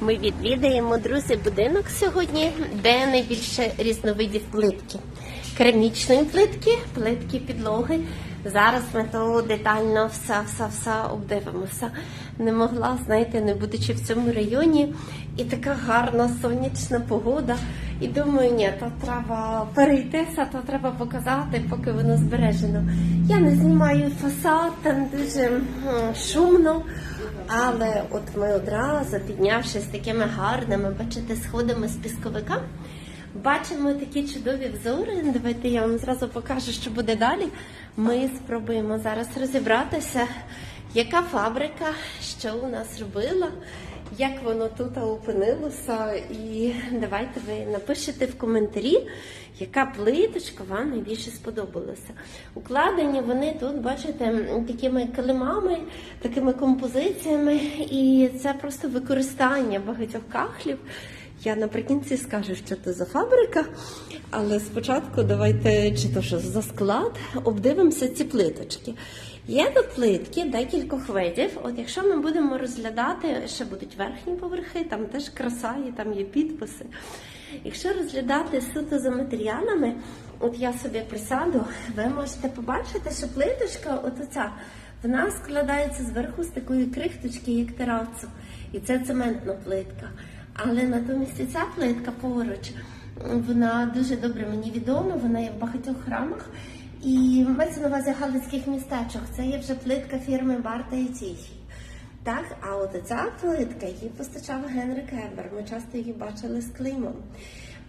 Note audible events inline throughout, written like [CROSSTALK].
Ми відвідаємо друзі будинок сьогодні, де найбільше різновидів плитки. Керамічної плитки, плитки підлоги. Зараз ми то детально все, все, все обдивимося. Не могла, знаєте, не будучи в цьому районі, і така гарна сонячна погода. І думаю, ні, то треба перейтися, то треба показати, поки воно збережено. Я не знімаю фасад, там дуже шумно. Але от ми одразу, піднявшись такими гарними, бачите, сходами з пісковика, бачимо такі чудові взори. Давайте я вам зразу покажу, що буде далі. Ми спробуємо зараз розібратися, яка фабрика, що у нас робила, як воно тут опинилося. І давайте ви напишете в коментарі, яка плиточка вам найбільше сподобалася. Укладені вони тут, бачите, такими килимами, такими композиціями, і це просто використання багатьох кахлів. Я наприкінці скажу, що це за фабрика, але спочатку давайте, чи то що за склад, обдивимося ці плиточки. Є тут плитки декількох видів. От якщо ми будемо розглядати, ще будуть верхні поверхи, там теж краса є, там є підписи. Якщо розглядати суто за матеріалами, от я собі присяду, ви можете побачити, що плиточка, от оця, вона складається зверху з такої крихточки, як терацу. І це цементна плитка. Але натомість ця плитка поруч, вона дуже добре мені відома, вона є в багатьох храмах. І мається на увазі галицьких містечок. Це є вже плитка фірми Барта і Тіхій. Так, а от ця плитка її постачав Генрик Ебер. Ми часто її бачили з клеймом.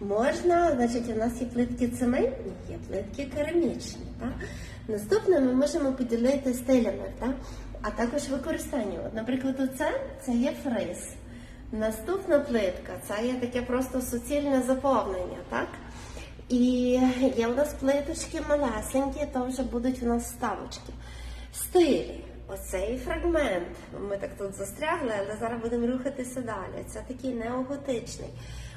Можна, значить, у нас є плитки цементні, є плитки керамічні. Так? Наступне ми можемо поділити стилями, так? а також використання. Наприклад, оце це є фриз. Наступна плитка це є таке просто суцільне заповнення. так? І є у нас плиточки малесенькі, то вже будуть у нас вставочки. Стилі. Оцей фрагмент. Ми так тут застрягли, але зараз будемо рухатися далі. Це такий неоготичний.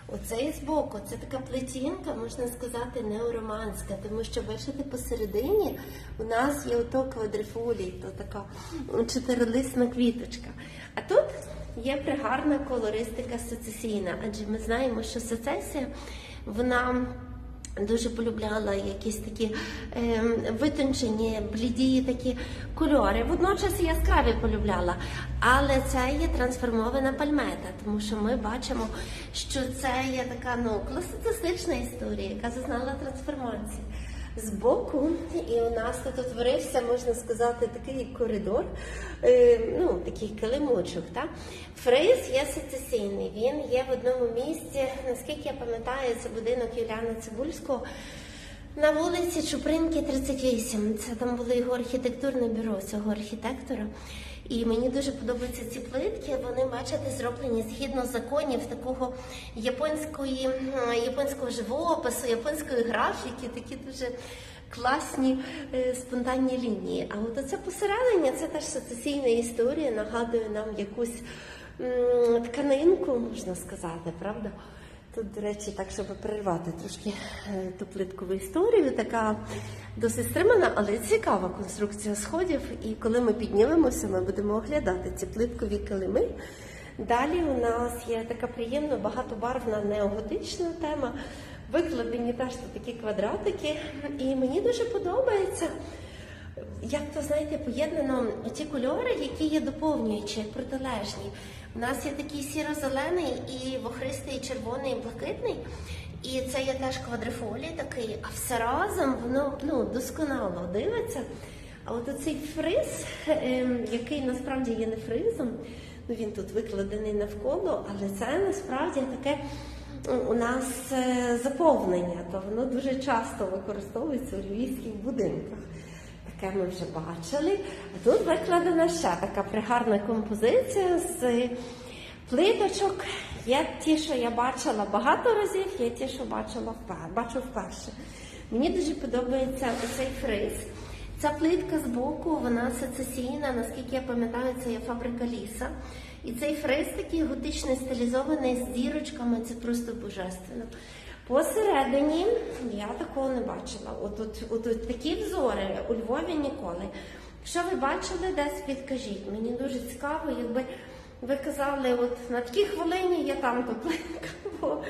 Оцей збоку, це така плетінка, можна сказати, неороманська, тому що бачите, посередині у нас є ото квадрифолій, то така чотирилисна квіточка. А тут є пригарна колористика сецесійна, адже ми знаємо, що сецесія, вона. Дуже полюбляла якісь такі е, витончені, бліді такі кольори. Водночас яскраві полюбляла. Але це є трансформована пальмета, тому що ми бачимо, що це є така ну класицистична історія, яка зазнала трансформації. Збоку, і у нас тут утворився, можна сказати, такий коридор, е, ну такий килимочок. Так? Фриз є сецесійний. Він є в одному місці, наскільки я пам'ятаю, це будинок Юліана Цибульського. На вулиці Чупринки, 38. Це там було його архітектурне бюро цього архітектора. І мені дуже подобаються ці плитки. Вони, бачите, зроблені згідно законів такого японської, японського живопису, японської графіки, такі дуже класні е, спонтанні лінії. А от оце посередині це теж сецесійна історія, нагадує нам якусь тканинку, можна сказати, правда? Тут, до речі, так, щоб перервати трошки е, ту плиткову історію, така досить стримана, але цікава конструкція сходів. І коли ми піднімемося, ми будемо оглядати ці плиткові килими. Далі у нас є така приємна багатобарвна неоготична тема. Викладені теж такі квадратики. І мені дуже подобається. Як то знаєте, поєднано ті кольори, які є доповнюючі, протилежні. У нас є такий сіро-зелений і вохристий, і червоний, і блакитний. І це є теж квадрифолій такий, а все разом воно ну, досконало дивиться. А от оцей фриз, ем, який насправді є не фризом, ну він тут викладений навколо, але це насправді таке у нас е, заповнення, то воно дуже часто використовується у львівських будинках. Таке ми вже бачили. А тут викладена ще така пригарна композиція з плиточок. Є ті, що я бачила багато разів, є ті, що бачила бачу вперше. Мені дуже подобається цей фриз. Ця плитка з боку, вона сецесійна, наскільки я пам'ятаю, це є фабрика ліса. І цей фриз такий готично стилізований з дірочками, це просто божественно. Посередині я такого не бачила. От, от, от, от такі взори у Львові ніколи. Якщо ви бачили десь, підкажіть. Мені дуже цікаво, якби ви казали, от на такій хвилині є там то бо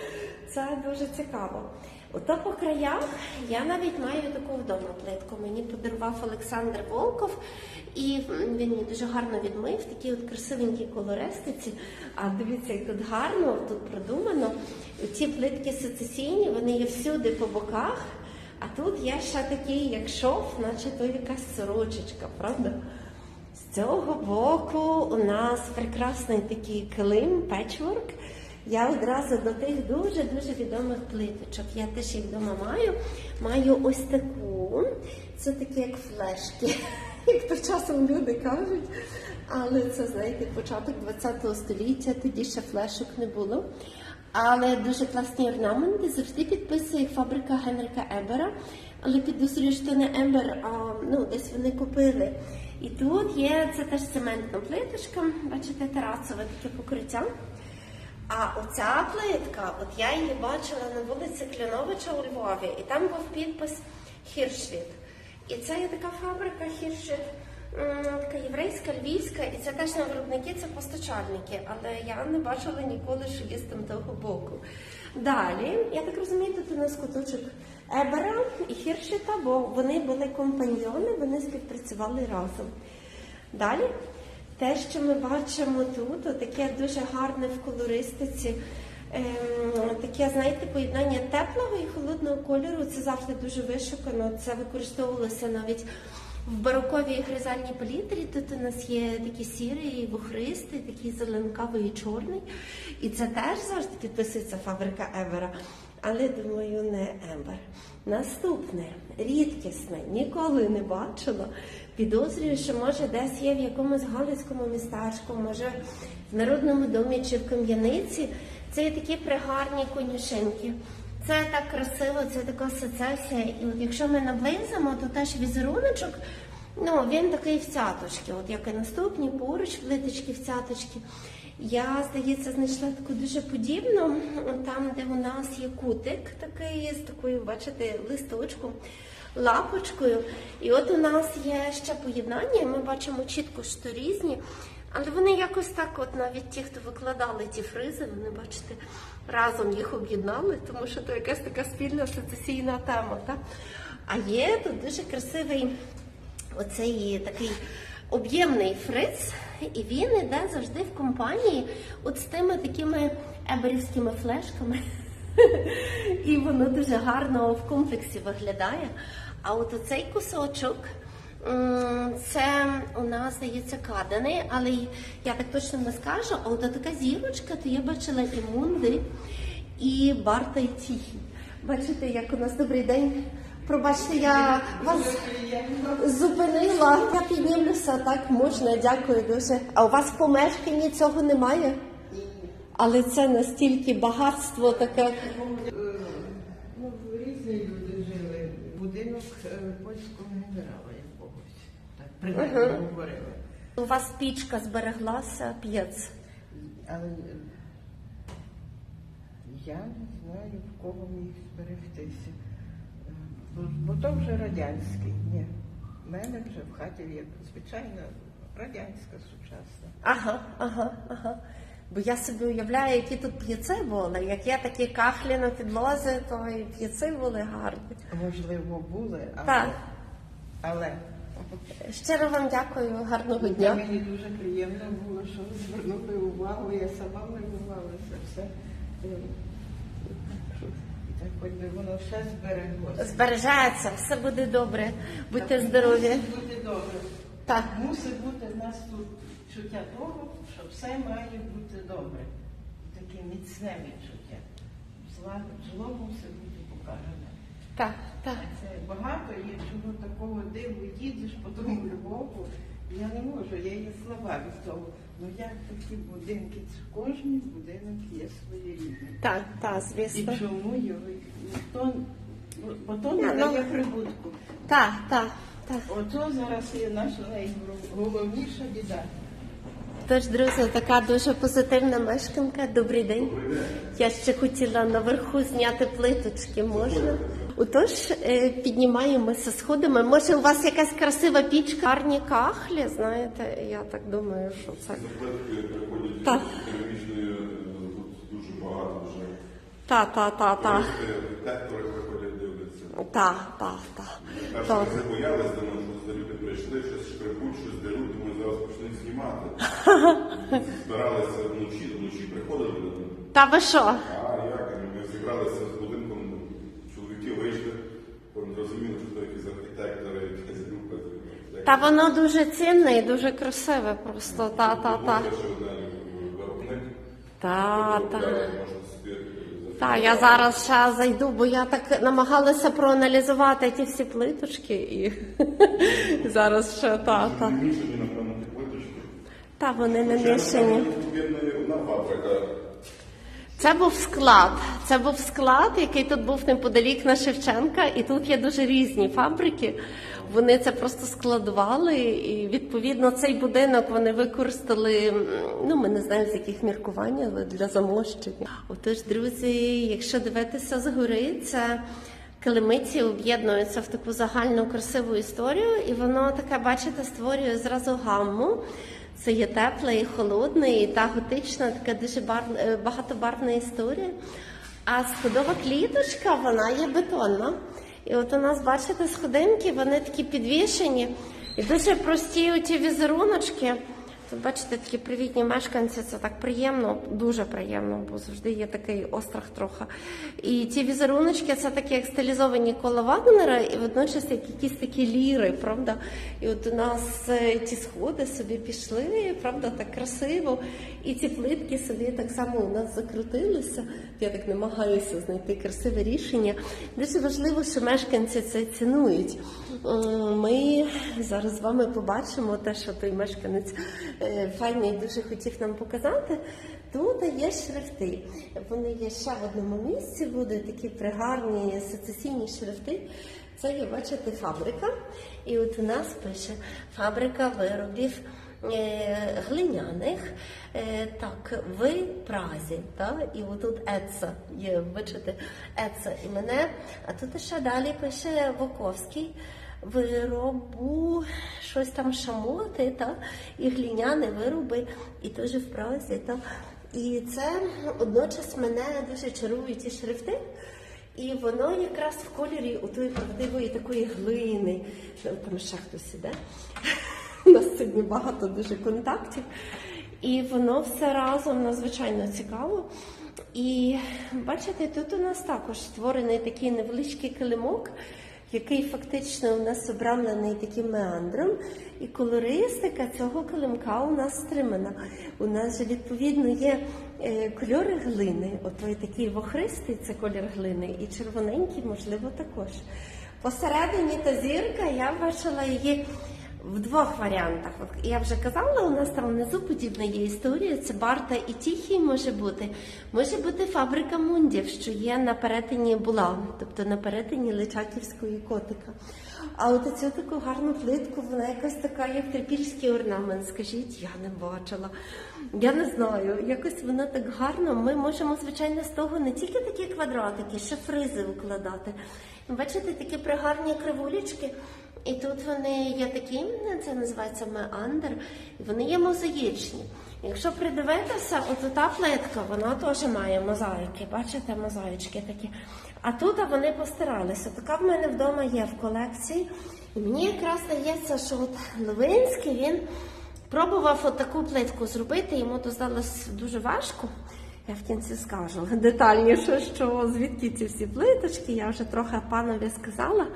це дуже цікаво. Ото по краях я навіть маю таку вдома плитку. Мені подарував Олександр Волков, і він мені дуже гарно відмив, такі от красивенькі колористиці. А дивіться, як тут гарно, тут продумано. Ці плитки сецесійні, вони є всюди по боках. А тут є ще такий, як шов, наче то якась сорочечка, правда? З цього боку у нас прекрасний такий килим, печворк. Я одразу до тих дуже-дуже відомих плиточок. Я теж їх вдома маю. Маю ось таку. Це такі як флешки, [LAUGHS] як то часом люди кажуть. Але це, знаєте, початок ХХ століття, тоді ще флешок не було. Але дуже класні орнаменти завжди підписує фабрика Генрика Ебера. Але підозрюю, що не Ебер, а ну, десь вони купили. І тут є це теж цементна плиточка, бачите, терасове таке покриття. А оця плитка, от я її бачила на вулиці Кляновича у Львові, і там був підпис Хіршвіт. І це є така фабрика Хіршвіт, така єврейська, львівська, і це теж не виробники, це постачальники. Але я не бачила ніколи, що є з там того боку. Далі, я так розумію, тут у нас куточок Ебера і Хіршвіта, бо вони були компаньйони, вони співпрацювали разом. Далі те, що ми бачимо тут, таке дуже гарне в колористиці, ем, таке, знаєте, поєднання теплого і холодного кольору. Це завжди дуже вишукано. Це використовувалося навіть в бароковій гризальній палітрі. Тут у нас є такі сірий, вухристий, такий зеленкавий і чорний. І це теж завжди підписується фабрика Евера. Але думаю, не Ембер. Наступне рідкісне, ніколи не бачила. Підозрюю, що може десь є в якомусь галицькому містечку, може в народному домі чи в кам'яниці. Це є такі пригарні конюшинки. Це так красиво, це така сецесія. І от якщо ми наблизимо, то теж візеруночок, ну він такий в цяточки, от як і наступні, поруч плиточки в цяточки. Я, здається, знайшла таку дуже подібну, там, де у нас є кутик такий з такою, бачите, листочком, лапочкою. І от у нас є ще поєднання, ми бачимо чітко, що різні. Але вони якось так, от навіть ті, хто викладали ті фризи, вони бачите, разом їх об'єднали, тому що це якась така спільна сецесійна тема. Так? А є тут дуже красивий оцей такий об'ємний фриз, і він іде завжди в компанії от з тими такими еберівськими флешками. [LAUGHS] І воно дуже гарно в комплексі виглядає. А от оцей кусочок. Це у нас здається кадани, але я так точно не скажу. А от така зірочка, то я бачила і Мунди, і Барта, і Тіхі. Бачите, як у нас добрий день. Пробачте, я вас зупинила. Я піднімлюся, так можна, дякую дуже. А у вас в помешканні цього немає? Але це настільки багатство таке. Ну, різні люди жили. Будинок е, польського генерала якогось. Так, принаймні говорили. У вас пічка збереглася, п'єц. Але е, я не знаю, в кого міг зберегтися. Бо, то вже радянський. Ні. В мене вже в хаті є звичайно радянська сучасна. Ага, ага, ага. Бо я собі уявляю, які тут п'єци були. Як є такі кахлі на підлозі, то і п'єци були гарні. Можливо, були, але, Так. але Щиро вам дякую, гарного Та дня. Мені дуже приємно було, що ви звернули увагу, я сама милувалася все. Так хоч би воно все збереглося. Збережеться, все буде добре. Будьте здорові. Мусить бути добре. Так. Мусить бути в нас тут чуття того, що все має бути добре. Таке міцне відчуття. Зла, зло мусить бути покаране. Так, так. Це багато є чого такого диву, їдеш по тому Львову. Я не можу, я є слова від того. Ну як такі будинки? Кожен будинок є своєрідний. Так, так, І звісно. чому його ніхто, бо то не ну- дає прибутку. Так, так, так. Ото зараз є наша найголовніша біда. Тож, друзі, така дуже позитивна мешканка. Добрий день. Я ще хотіла наверху зняти плиточки. Можна? Отож, е, піднімаємося сходами. Може, у вас якась красива пічка, гарні кахлі, знаєте, я так думаю, що це. Заплетки приходять Так. з керамічної, е, тут дуже багато вже. Та, та, та, та. Детектори приходять, дивляться. Та, та, та. Перші та. рази боялись, думаю, що за люди прийшли, щось шкрипуть, щось деруть, думаю, зараз почнуть знімати. [LAUGHS] Збиралися вночі, вночі приходили. Та ви що? А як? Ми зібралися з зрозуміли, що якісь архітектори, якась група. Та воно дуже цінне і дуже красиве просто. Та, та, та. Та, та. Та, я зараз ще зайду, бо я так намагалася проаналізувати ті всі плиточки і [LAUGHS] зараз ще та, та. Та вони не Ще, мішані. одна фабрика. Це був склад. Це був склад, який тут був неподалік на Шевченка, і тут є дуже різні фабрики. Вони це просто складували, і відповідно цей будинок вони використали. Ну ми не знаємо з яких міркувань, але для замощення. Отож, друзі, якщо дивитися згори, це килимиці об'єднуються в таку загальну красиву історію, і воно таке, бачите, створює зразу гамму. Це є тепла і холодна, і та готична, така дуже бар... е, багатобарвна історія. А сходова кліточка, вона є бетонна. І от у нас, бачите, сходинки, вони такі підвішені. І дуже прості оті візеруночки. Бачите, такі привітні мешканці, це так приємно, дуже приємно, бо завжди є такий острах трохи. І ті візеруночки це такі як стилізовані коло Вагнера, і водночас як якісь такі ліри, правда? І от у нас е, ті сходи собі пішли, правда, так красиво. І ці плитки собі так само у нас закрутилися. Я так намагаюся знайти красиве рішення. Дуже важливо, що мешканці це цінують. Ми зараз з вами побачимо те, що той мешканець е, файний дуже хотів нам показати. Тут є шрифти. Вони є ще в одному місці, будуть такі пригарні сецесійні шрифти. Це є, бачите, фабрика. І от у нас пише фабрика виробів е, глиняних, е, так, в Празі. Так? І отут Еца є, бачите, Еца і мене. А тут ще далі пише Воковський виробу щось там шамоти та, і глиняні вироби, і теж в Празі. Та. І це одночас мене дуже чарують ті шрифти. І воно якраз в кольорі у тої правдивої такої глини. Ну, Там ще хтось іде. У нас сьогодні багато дуже контактів. І воно все разом надзвичайно цікаво. І бачите, тут у нас також створений такий невеличкий килимок, який фактично у нас обрамлений таким меандром. І колористика цього килимка у нас стримана. У нас же відповідно є е, кольори глини. Отой такий вохристий це колір глини, і червоненький, можливо, також. Посередині та зірка я бачила її в двох варіантах. От Я вже казала, у нас там внизу подібна є історія. Це Барта і Тіхій може бути. Може бути фабрика мундів, що є на перетині була, тобто на перетині Личаківської котика. А от цю таку гарну плитку, вона якась така, як трипільський орнамент. Скажіть, я не бачила. Я не знаю, якось вона так гарно. Ми можемо, звичайно, з того не тільки такі квадратики, ще фризи укладати. Бачите, такі пригарні кривулечки. І тут вони є такі, це називається меандр, і вони є мозаїчні. Якщо придивитися, от та плитка, вона теж має мозаїки. Бачите, мозаїчки такі. А тут вони постаралися. Така в мене вдома є в колекції. І мені якраз здається, що от Левинський він пробував отаку плитку зробити, йому то здалось дуже важко. Я в кінці скажу детальніше, що звідки ці всі плиточки, я вже трохи панові сказала.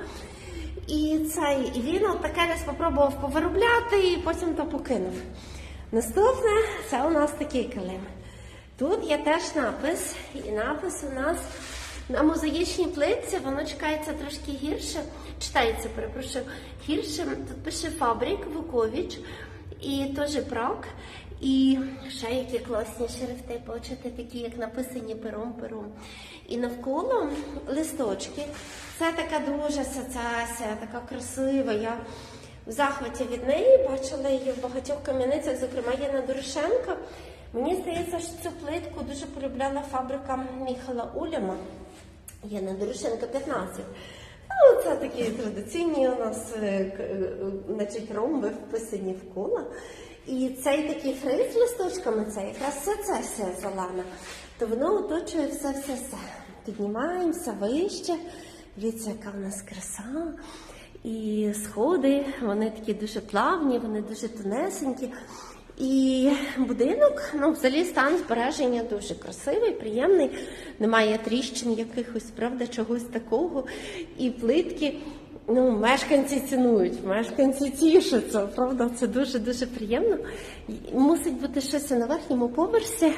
І цей і він от таке десь спробував повиробляти і потім то покинув. Наступне це у нас такий килим. Тут є теж напис, і напис у нас на мозаїчній плитці, воно чекається трошки гірше, читається, перепрошую, гірше. Тут пише Фабрик, Вукович і теж Прак. І ще які класні шрифти, бачите, такі, як написані пером пером. І навколо листочки. Це така дуже сецесія, така красива. Я в захваті від неї бачила її в багатьох кам'яницях, зокрема є на Дорошенка. Мені здається, що цю плитку дуже полюбляла фабрика Міхала Уляма. Яна Дорошенка 15. Ну, це такі традиційні у нас е, е, значить, ромби вписані в коло. І цей такий фриз з листочками, це якраз сецесія зелена, то воно оточує все, все, все. Піднімаємося вище. Дивіться, яка в нас краса. І сходи, вони такі дуже плавні, вони дуже тонесенькі. І будинок, ну, взагалі стан збереження дуже красивий, приємний. Немає тріщин якихось, правда, чогось такого. І плитки, ну, мешканці цінують, мешканці тішаться, правда, це дуже-дуже приємно. Мусить бути щось на верхньому поверсі,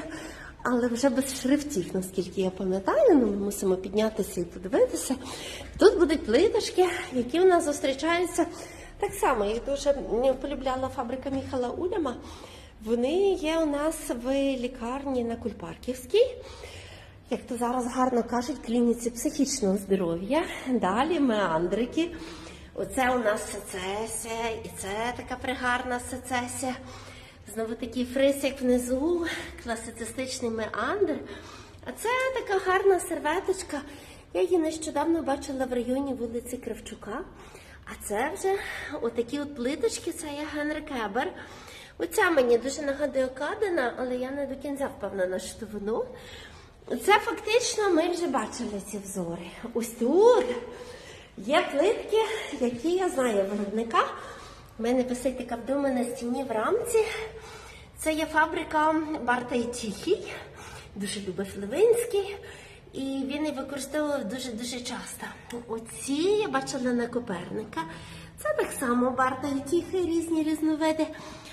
але вже без шрифтів, наскільки я пам'ятаю, ну, ми мусимо піднятися і подивитися. Тут будуть плиточки, які у нас зустрічаються так само, їх дуже полюбляла фабрика Міхала Уляма. Вони є у нас в лікарні на Кульпарківській, як то зараз гарно кажуть, клініці психічного здоров'я. Далі меандрики. Оце у нас сецесія, і це така пригарна сецесія. Знову такий фриз, як внизу, класицистичний меандр. А це така гарна серветочка. Я її нещодавно бачила в районі вулиці Кравчука. А це вже отакі от плиточки, це є Генрик Ебер. Оця мені дуже нагадує Кадена, але я не до кінця впевнена, що воно. Це фактично ми вже бачили ці взори. Ось тут є плитки, які я знаю виробника. У мене висить така вдома на стіні в рамці. Це є фабрика Барта і Тихій, дуже любив Левинський. І він її використовував дуже-дуже часто. Оці я бачила на Коперника. Це так само Барта і Тихий, різні різновиди.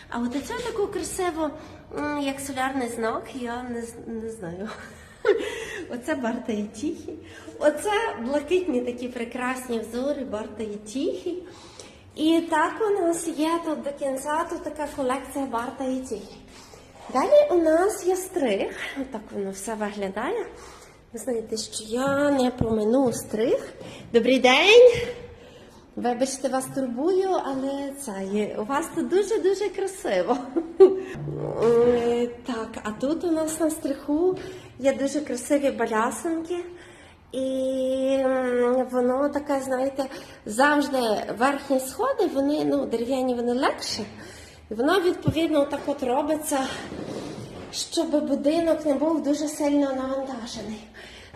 А от оцю таку красиву, як солярний знак, я не, не знаю. Оце Барта і Тихий. Оце блакитні такі прекрасні взори Барта і Тихий. І так у нас є тут до кінця тут така колекція Барта і Тихий. Далі у нас є стриг. Отак воно все виглядає. Ви знаєте, що я не промину стриг. Добрий день! Вибачте, вас турбую, але це є. У вас тут дуже-дуже красиво. Е, Так, а тут у нас на стриху є дуже красиві балясинки. І воно таке, знаєте, завжди верхні сходи, вони ну, дерев'яні, вони легші. І воно відповідно так от робиться, щоб будинок не був дуже сильно навантажений.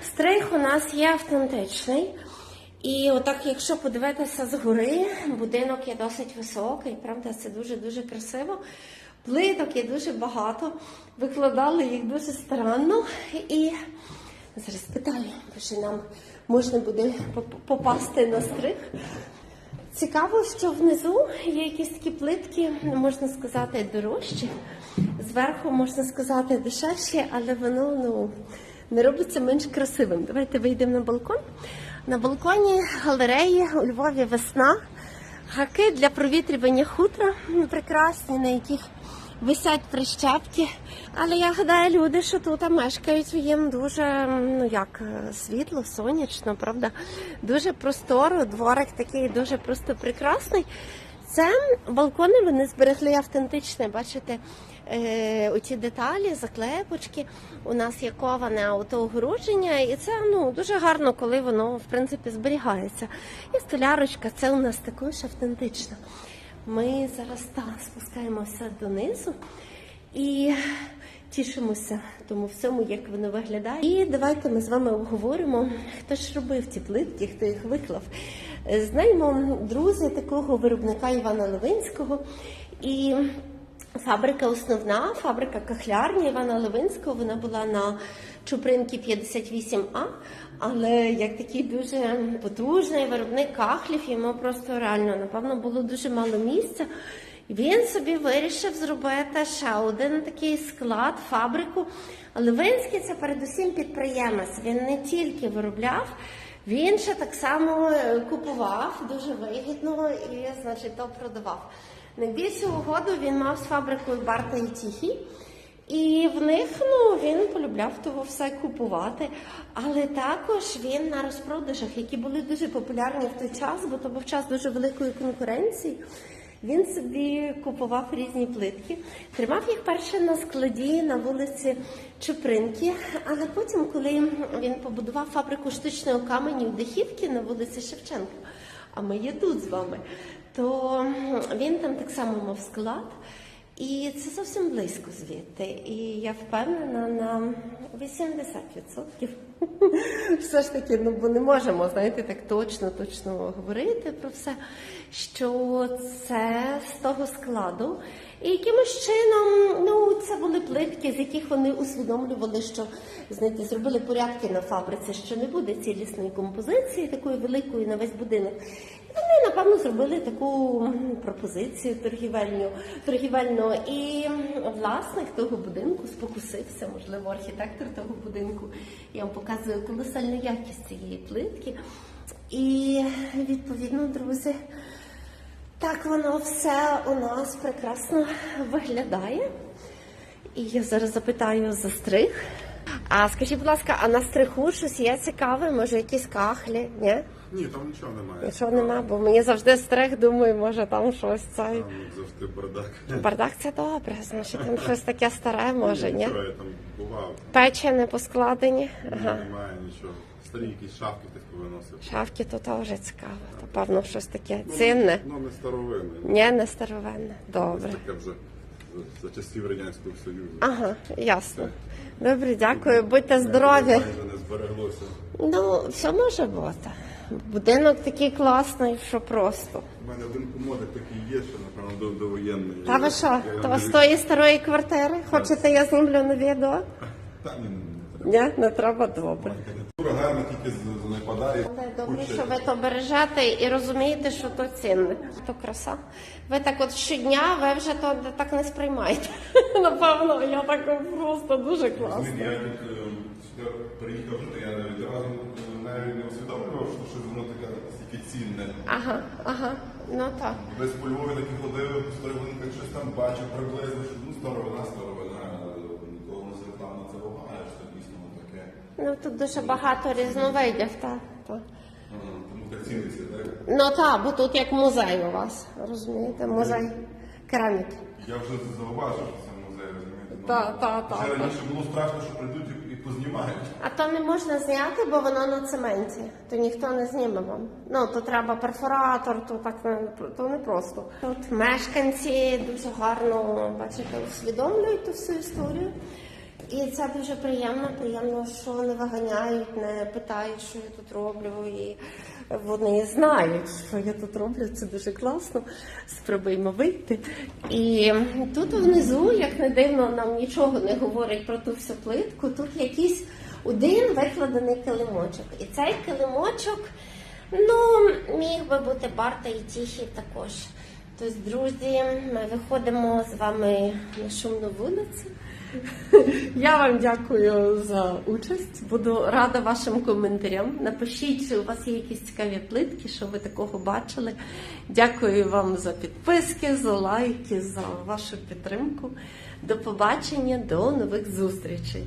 Стрих у нас є автентичний. І отак, якщо подивитися згори, будинок є досить високий, правда, це дуже-дуже красиво. Плиток є дуже багато, викладали їх дуже старанно. І зараз питаю, чи нам можна буде попасти на стрих. Цікаво, що внизу є якісь такі плитки, можна сказати, дорожчі. Зверху можна сказати дешевші, але воно ну, не робиться менш красивим. Давайте вийдемо на балкон. На балконі галереї у Львові весна. Гаки для провітрювання хутра прекрасні, на яких висять прищепки. Але я гадаю, люди, що тут мешкають, їм дуже ну як е, світло, сонячно, правда, дуже просторо, дворик такий дуже просто прекрасний. Це балкони вони зберегли автентичне, бачите, е, оці деталі, заклепочки. У нас є коване автоогородження, і це ну дуже гарно, коли воно в принципі зберігається. І столярочка, це у нас також автентично. Ми зараз так спускаємося донизу і тішимося тому всьому, як воно виглядає. І давайте ми з вами обговоримо, хто ж робив ці плитки, хто їх виклав. Е, Знаємо друзі такого виробника Івана Левинського. І Фабрика основна, фабрика кахлярня Івана Левинського, вона була на Чупринки 58А, але як такий дуже потужний виробник кахлів, йому просто реально, напевно, було дуже мало місця. Він собі вирішив зробити ще один такий склад, фабрику. Левинський це передусім підприємець. Він не тільки виробляв, він ще так само е, купував дуже вигідно і, значить, то продавав. Найбільшу угоду він мав з фабрикою Барта і Тіхі. І в них ну, він полюбляв того все купувати. Але також він на розпродажах, які були дуже популярні в той час, бо то був час дуже великої конкуренції. Він собі купував різні плитки, тримав їх перше на складі на вулиці Чупринки, але потім, коли він побудував фабрику штучного каменю в Дахівки на вулиці Шевченка, а ми є тут з вами, то він там так само мав склад. І це зовсім близько звідти. І я впевнена на 80%. [LAUGHS] Все ж таки, ну бо не можемо, знаєте, так точно, точно говорити про все, що це з того складу. І якимось чином, ну, це були плитки, з яких вони усвідомлювали, що знаєте, зробили порядки на фабриці, що не буде цілісної композиції, такої великої на весь будинок. Вони, напевно, зробили таку пропозицію торгівельну, торгівельну. І власник того будинку спокусився, можливо, архітектор того будинку. Я вам показую колосальну якість цієї плитки. І відповідно, друзі. Так воно все у нас прекрасно виглядає. І я зараз запитаю за стриг. А скажіть, будь ласка, а на стриху щось є цікаве? Може, якісь кахлі? Ні? Ні, там нічого немає. Нічого нема, бо мені завжди стриг, думаю, може там щось цей. Там завжди бардак. Бардак це добре, значить там щось таке старе, може, ні? Нічого, я там бував. Печі не поскладені. Ага. Немає нічого. Старі якісь шапки тих повиносив. Шавки то теж цікаво. То певно щось таке цінне. Ну, не старовинне. Ні, не старовинне. Добре. Таке вже за, часів Радянського Союзу. Ага, ясно. Добре, дякую. Будьте здорові. Не збереглося. Ну, все може бути. Будинок такий класний, що просто. У мене один комодик такий є, що, напевно, до, довоєнний. Та ви що? Я То з тої старої квартири? Хочете, я знімлю на відео? Та ні, не треба. Ні, не треба добре. Архітектура гарна, тільки з- занепадає. Добре, Куча- що ви то бережете і розумієте, що то цінне. То краса. Ви так от щодня, ви вже то так не сприймаєте. [LAUGHS] Напевно, я так просто дуже класно. Я тут е, сюди приїхав жити, я відразу е, навіть не усвідомлював, що щось воно таке стільки цінне. Ага, ага. Ну так. Десь по Львові такі ходив, по старовинках щось там бачив приблизно, що ну старовина, старовина, ніколи не звертав на це уваги, що дійсно таке. Ну тут дуже багато різновидів, так. так. Тому так ціниться, так? Ну так, бо тут як музей у вас, розумієте, музей кераміки. Я вже зауважив, що це музей, розумієте? Ну, Та, та, та, Ще раніше було страшно, що прийдуть і познімають. А то не можна зняти, бо воно на цементі. То ніхто не зніме вам. Ну то треба перфоратор, то так не то не просто. Тут мешканці дуже гарно бачите, усвідомлюють ту всю історію. І це дуже приємно. Приємно, що не виганяють, не питають, що я тут роблю. І вони знають, що я тут роблю. Це дуже класно. Спробуємо вийти. І тут внизу, як не дивно, нам нічого не говорить про ту всю плитку. Тут якийсь один викладений килимочок. І цей килимочок, ну, міг би бути Барта і Тіхі також. Тобто, друзі, ми виходимо з вами на шумну вулицю. Я вам дякую за участь. Буду рада вашим коментарям. Напишіть, чи у вас є якісь цікаві плитки, що ви такого бачили. Дякую вам за підписки, за лайки, за вашу підтримку. До побачення, до нових зустрічей.